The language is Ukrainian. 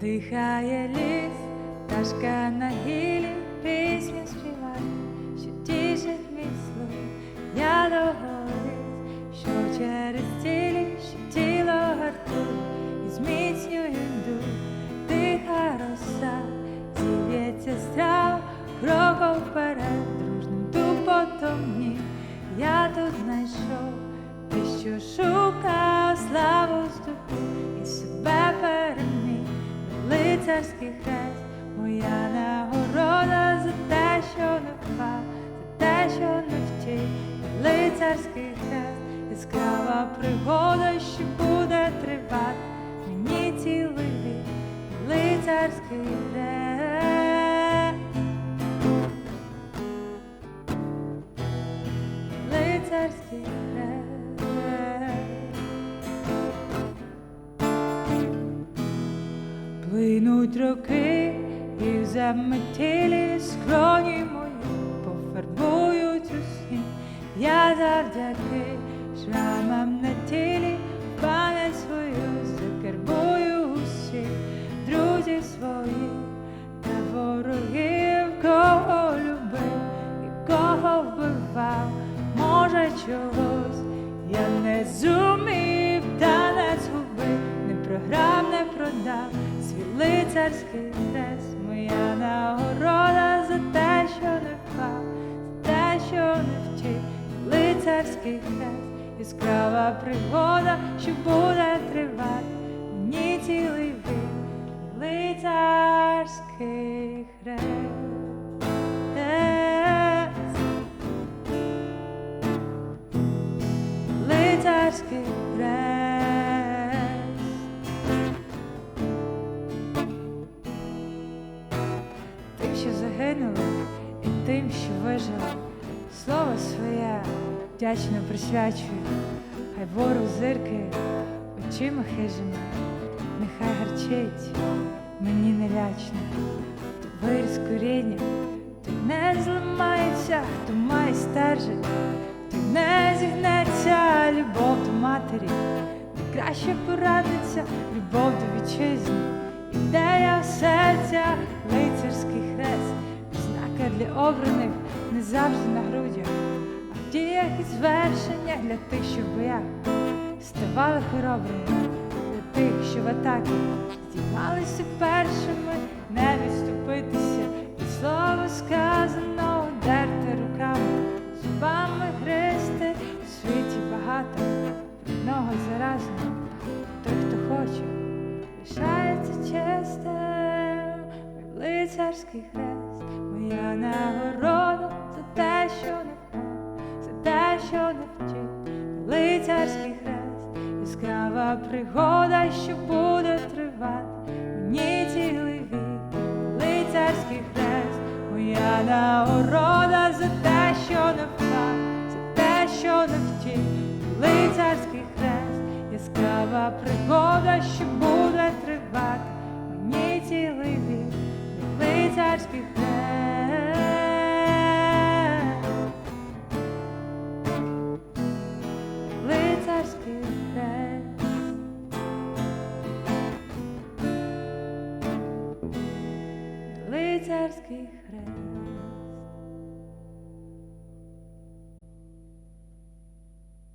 Дихає ліс, пташка на гілі, пісню співає, що тішить мій слух. Я доголись, що через цілі, що тіло гартує, і зміцнює дух, тиха роса, зів'ється страв, кроком вперед, дружним тупотом ніг. Я тут знайшов те, що шукав, Лицарський хрест, моя нагорода за те, що не впав, за те, що не втік. Лицарський хрест, яскрава пригода, що буде тривати мені цілий вік. Лицарський хрест. Лицарський хрест. Плинуть роки і заметілі скроні мої пофарбують у сні. Я завдяки шрамам на тілі свій лицарський хрест, моя нагорода за те, що не впав, за те, що не втік, лицарський хрест, яскрава пригода, що буде тривати мені цілий вік, лицарський хрест. Лицарський хрест. Загинули, і тим, що вижили, слово своє вдячно присвячую, хай ворог зирки очима хижими, нехай гарчить, мені не лячно, то виріс коріння, то не зламається, хто має стержить, то не зігнеться любов до матері, найкраще порадиться любов до вітчизни. Ідея серця, лицарський хрест, знака для обраних не завжди на грудях, а в діях і звершення для тих, що в боях ставали хоробрими, для тих, що в атаки здіймалися першими, не відступитися, і слово сказано, дерти руками, зубами гристи, у світі багато, одного заразного, той, хто хоче лишається чистим, лицарський хрест, моя нагорода за те, що не впав, за те, що не втік, лицарський хрест, яскрава пригода, що буде тривати. Мені цілий вік, лицарський хрест, моя нагорода за те, що не впав, за те, що не втік, лицарський хрест, яскрава пригода, що буде тривати. Мені цілий вік, лицарський хрест. Лицарський хрест. Лицарський хрест.